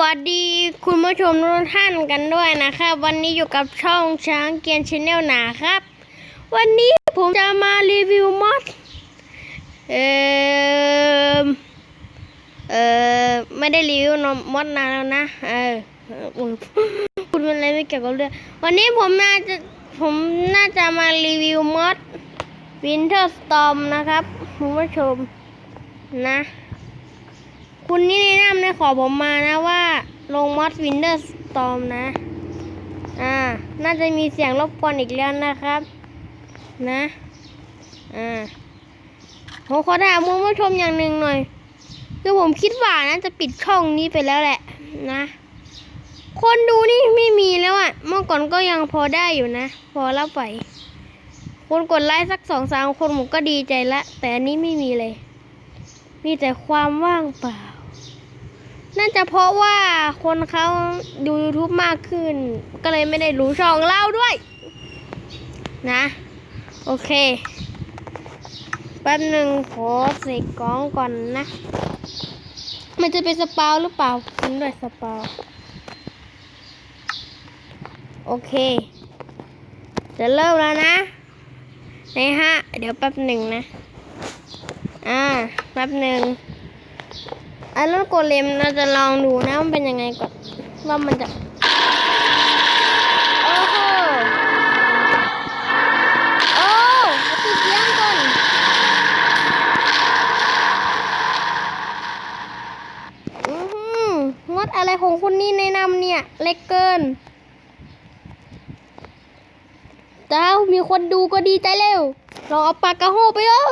วัสดีคุณผู้ชมทุกท่านกันด้วยนะครับ วันนี้อยู่กับช่องช้างเกียนชาแนลหนาครับ วันนี้ผมจะมารีวิวมอสเออเออไม่ได้รีวิวนมอสนานแล้วนะเออเอออุ๊ยพูดเป็นอะไรไม่เกี่ยวกับเรื่องวันนี้ผมน่าจะผมน่าจะมารีวิวมอสวินเทอร์สตอมนะครับคุณผู้ชมนะ คุณนี่แนะนำในขอผมมานะว่าลงมอสวินเดอร์สตอมนะ อ่า น่าจะมีเสียงรบกวนอีกแล้วนะครับ นะ อ่าผมขอถามคุณผู้ชมอย่างหนึ่งหน่อย คือผมคิดว่านะจะปิดช่องนี้ไปแล้วแหละ นะ คนดูนี่ไม่มีแล้วอะ่ะ เมื่อก่อนก็ยังพอได้อยู่นะ พอแล้วไปคนกดไลค์สักสองสามคนผมก็ดีใจละ แต่อันนี้ไม่มีเลย มีแต่ความว่างเปล่า น่าจะเพราะว่าคนเขาดู YouTube มากขึ้น ก็เลยไม่ได้รู้ช่องเล่าด้วย นะ โอเค แป๊บหนึ่งขอเสกกล้องก่อนนะ มันจะเป็นสปาวหรือเปล่าคุณด้วยสปาวโอเค จะเริ่มแล้วนะในฮะเดี๋ยวแป๊บหนึ่งนะ อ่า แป๊บหนึ่ง ไอ้รถโกเลมเราจะลองดูนะมันเป็นยังไงก่อน ว่ามันจะ โอ้โหโอ้ติดเสียงก่อนอือหืองดอะไรของคุณนี่ในนำเนี่ย เล็กเกินแต่ถ้ามีคนดูก็ดีใจเร็วลองเอาปากกระโหไปเออ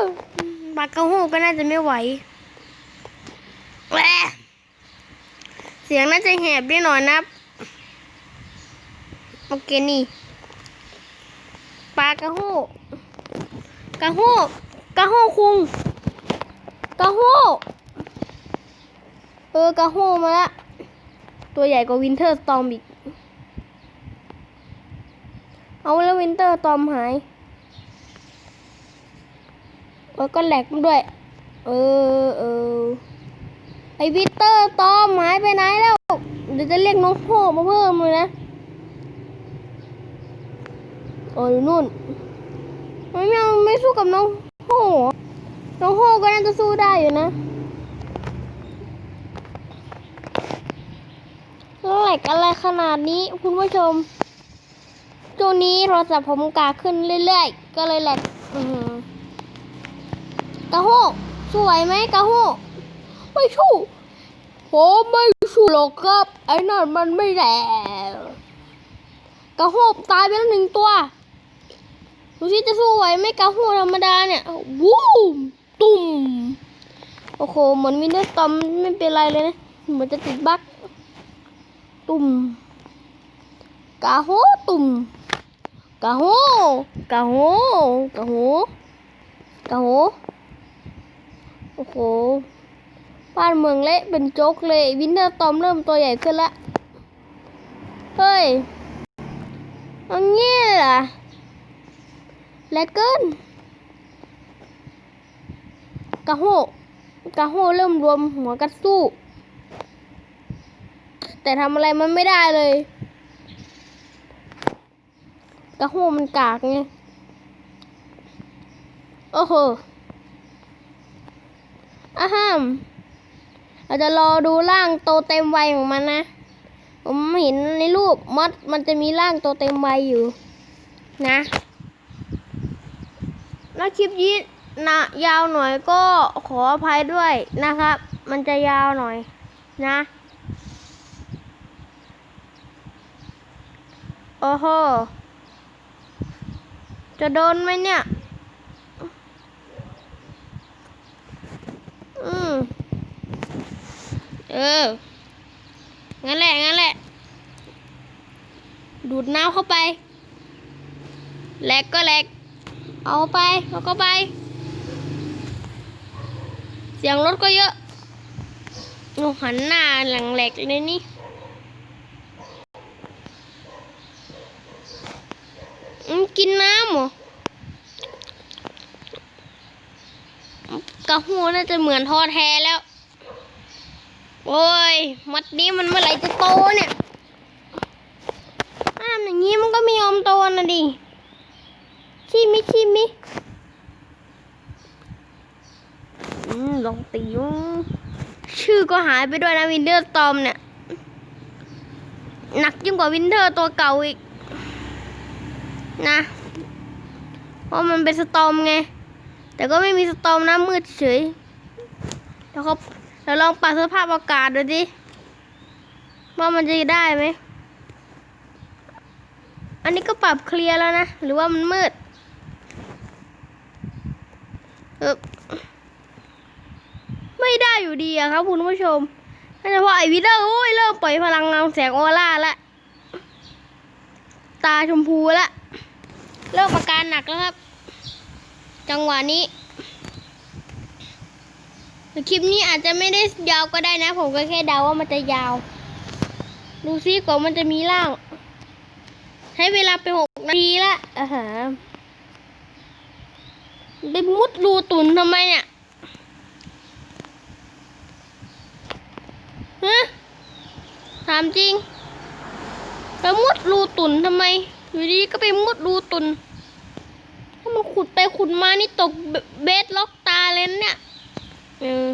ปากกระโหก็น่าจะไม่ไหวแหวะเสียงน่าจะแหบได้หน่อยนะโอเคนี่ปลากระโหกระโหกระโหคุงกระโหเออกระโหมาละ ตัวใหญ่กว่าวินเทอร์สตอมอีก เอาแล้ววินเตอร์ตอมหายแล้วก็แหลกด้วย เออเออ ไอวิเตอร์ตอมหายไปไหนแล้ว เดี๋ยวจะเรียกน้องโฮมาเพิ่มเลยนะโอ้ยนู่นไม่เอาไม่สู้กับน้องโฮน้องโฮก็น่าจะสู้ได้อยู่นะแหลกอะไรขนาดนี้คุณผู้ชมช่วงนี้โทรศัพท์ผมกาขึ้นเรื่อยๆ ก็เลยแหลกอื้อหือกระโหกสวยไหมกระโหก ไม่สู้ผมไม่สู้หรอกครับ ไอ้นั่นมันไม่แหลกระโหกตายไปแล้วหนึ่งตัวดูสิจะสู้ไหวไหมกระโหกธรรมดาเนี่ยวูมตุ่มโอ้โหเหมือนวินเทอร์ตอมไม่เป็นไรเลยนะเหมือนจะติดบั๊กตุ่มกระโหตุ่มกะโหกะโหกะโหกะโหโอ้โห บ้านเมืองเละเป็นโจ๊กเลย วินเทอร์ตอมเริ่มตัวใหญ่ขึ้นละ เฮ้ยอันนี้ล่ะแลกเกินกะโหกะโหเริ่มรวมหัวกัดสู้ แต่ทำอะไรมันไม่ได้เลยกระหูมันกากไงโอ้โหอาฮาม เราจะรอดูร่างโตเต็มวัยของมันนะ ผมเห็นในรูปมดมันจะมีร่างโตเต็มวัยอยู่ นะ แล้วคลิปนี้นะยาวหน่อยก็ขออภัยด้วยนะครับ มันจะยาวหน่อยนะโอ้โห จะโดนไหมเนี่ย อืม เออ งั้นแหละ งั้นแหละ ดูดน้ำเข้าไป แหลกก็แหลก เอาไป เอาก็ไป เสียงรถก็เยอะโอ้หันหน้าหลังแหลกเลยนี่มกินน้ำเหรอกระหูน่าจะเหมือนทอดแท้แล้ว โอ้ย มัดนี้มันเมื่อไหร่จะโตเนี่ยถ้าทำอย่างนี้มันก็ไม่ยอมโตนะดิ ชิมิชิมิอืมลองตีวชื่อก็หายไปด้วยนะวินเทอร์ตอมเนี่ย หนักยิ่งกว่าวินเทอร์ตัวเก่าอีก นะ เพราะมันเป็นสตอมไง แต่ก็ไม่มีสตอมน้ำมืดเฉยแล้วเขา เราลองปรับสภาพอากาศดูดิว่ามันจะได้ไหม อันนี้ก็ปรับเคลียร์แล้วนะ หรือว่ามันมืดเออไม่ได้อยู่ดีอะครับคุณผู้ชมโดยเฉพาะไอวิเดอร์โอ้ยเริ่มปล่อยพลังงานแสงออร่าละตาชมพูละ เริ่มอาการหนักแล้วครับ จังหวะนี้ คลิปนี้อาจจะไม่ได้ยาวก็ได้นะ ผมก็แค่เดาว่ามันจะยาว ดูซิก่อนมันจะมีร่างใช้เวลาไปหกนาทีละอ่าฮะไปมุดรูตุนทำไมเนี่ยฮะถามจริง ไปมุดรูตุนทำไม อยู่ดีก็ไปมุดรูตุนถ้ามันขุดไปขุดมานี่ตกเบสล็อกตาเลยนเนี่ย เออ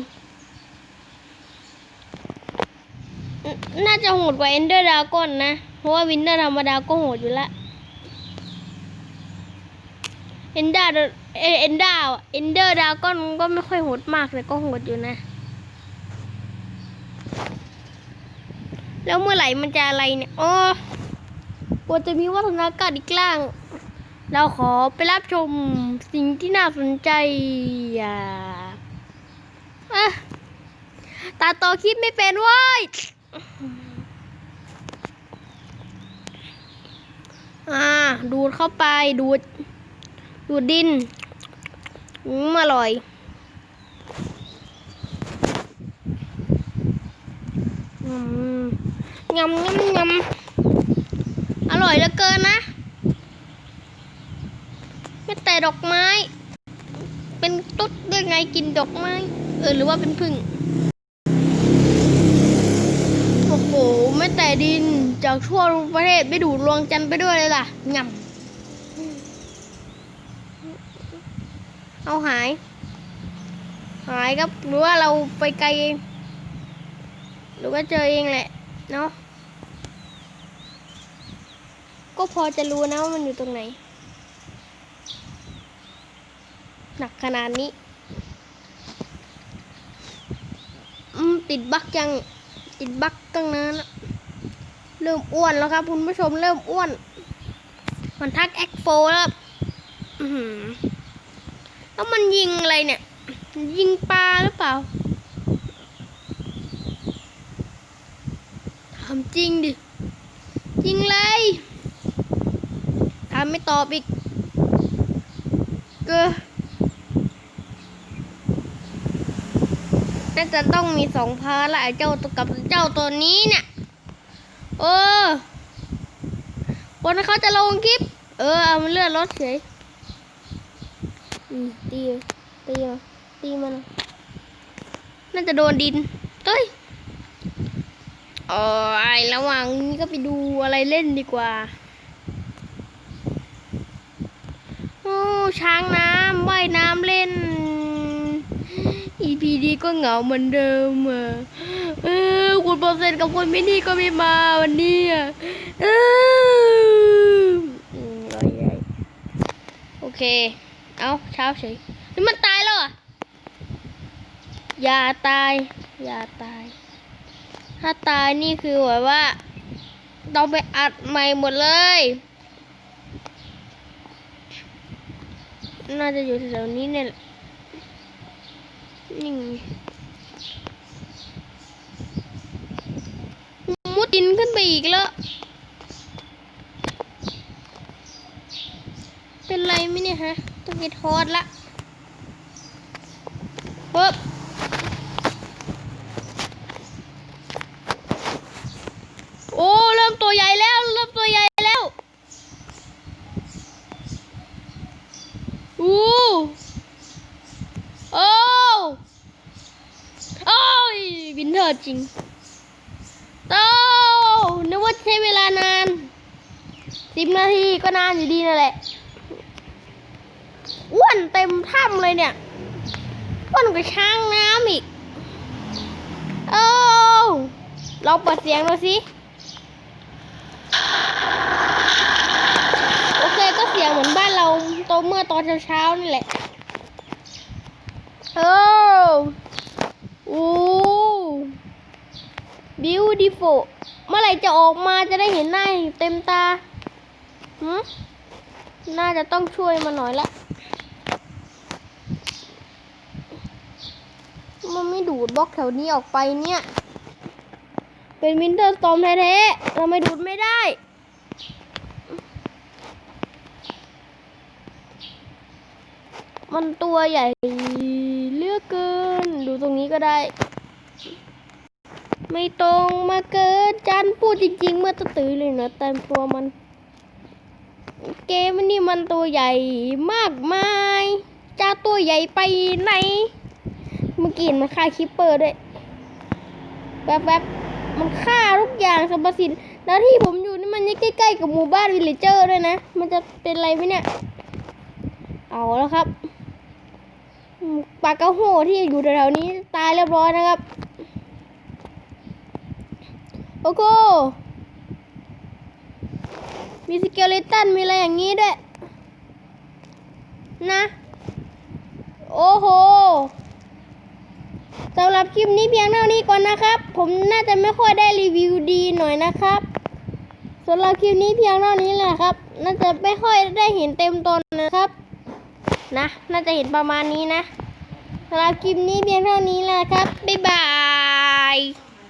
น่าจะโหดกว่าเอนเดอร์ดาก้อนนะ เพราะว่าวินเดอร์ธรรมดาก็โหดอยู่ล้วเอนดาเอเอนดาเอนเดอร์ดาก้อนก็ไม่ค่อยโหดมากแต่ก็โหดอยู่นะ แล้วเมื่อไหร่มันจะอะไรเนี่ยอ๋อกลัวจะมีวัฒนาการอีกล่าง เราขอไปรับชมสิ่งที่น่าสนใจอะตาโตอคลิปไม่เป็นว้ย อ่า ดูดเข้าไปดูด ดูดดินอืมอร่อย อืมยำยำยำอร่อยเหลือเกินนะไม่แต่ดอกไม้ เป็นตุ๊ดได้ไงกินดอกไม้ เออหรือว่าเป็นพึ่ง โอ้โห ไม่แต่ดิน จากทั่วประเทศไปดูดรวงจันทร์ไปด้วยเลยล่ะงำเอาหาย หายครับหรือว่าเราไปไกลเองหรือว่าเจอเองแหละเนาะก็พอจะรู้นะว่ามันอยู่ตรงไหน หนักขนาดนี้อืมติดบักยังติดบักตั้งนานแล้ว เริ่มอ้วนแล้วครับ คุณผู้ชมเริ่มอ้วนมันทักแอคโฟแล้วแล้วมันยิงอะไรเนี่ย ยิงปลาหรือเปล่าถามจริงดิยิงเลยถามไม่ตอบอีกเกอน่าจะต้องมีสองพาร์ทละไอ้เจ้าตัวกับเจ้าตัวนี้เนี่ย เออวันเขาจะลงคลิป เออเอามันเลื่อนรถเฉยอืมตีตีมาตีมันน่าจะโดนดินเต้ยเออไอระหว่างนี้ก็ไปดูอะไรเล่นดีกว่า โอ้ ช้างน้ำว่ายน้ำเล่น EP ดีก็เหงาเหมือนเดิมอะเออคุณเปอร์เซ็นต์กับคนไม่นี่ก็ไม่มาวันนี้อะอือยโอเค เอาเช้าเฉยนี่มันตายแล้วอะ อย่าตาย อย่าตาย ถ้าตายนี่คือแบบว่าต้องไปอัดใหม่หมดเลย น่าจะอยู่แถวๆนี้เนี่ยหนี่ กินขึ้นไปอีกแล้ว เป็นไรไหมเนี่ยฮะต้องไปทอดละปึ๊บโอ้เริ่มตัวใหญ่แล้ว เริ่มตัวใหญ่แล้วอู้โอ้โอ้ยวินเทอร์จริงโตนึกว่าใช้เวลานาน สิบนาทีก็นานอยู่ดีนั่นแหละอ้วนเต็มถ้ำเลยเนี่ยอ้วนกว่าช้างน้ำอีกโอ้ลองเปิดเสียงดูสิโอเคก็เสียงเหมือนบ้านเราตอนเมื่อตอนเช้าๆนี่แหละโอ้โอ้บิวดีโฟเมื่อไหร่จะออกมาจะได้เห็นหน้าเต็มตา หืมน่าจะต้องช่วยมาหน่อยละ มันไม่ดูดบล็อกแถวนี้ออกไปเนี่ย เป็นวินเทอร์สตอมแท้ๆเราไม่ดูดไม่ได้ มันตัวใหญ่เลือกเกิน ดูตรงนี้ก็ได้ ไม่ตรงมาเกินจันพูดจริง ๆ เมื่อตะตือเลยนะแต่ตัวมัน เกมนี่มันตัวใหญ่มากมายจะตัวใหญ่ไปไหน เมื่อกี้มันฆ่าคิปเปอร์ด้วยแบบแบบมันฆ่าทุกอย่างสรรพสินแล้วที่ผมอยู่นี่มันยังใกล้ๆกับหมู่บ้านวิลเลเจอร์ด้วยนะ มันจะเป็นอะไรไหมเนี่ย เอาแล้วครับปลากระโหที่อยู่แถวๆนี้ตายเรียบร้อยนะครับ โอ้โห มีสเกเลตันมีอะไรอย่างนี้ด้วย นะ โอ้โหสำหรับคลิปนี้เพียงเท่านี้ก่อนนะครับ ผมน่าจะไม่ค่อยได้รีวิวดีหน่อยนะครับสำหรับคลิปนี้เพียงเท่านี้แหละครับ น่าจะไม่ค่อยได้เห็นเต็มตนนะครับ นะ น่าจะเห็นประมาณนี้นะสำหรับคลิปนี้เพียงเท่านี้แหละครับ บ๊ายบาย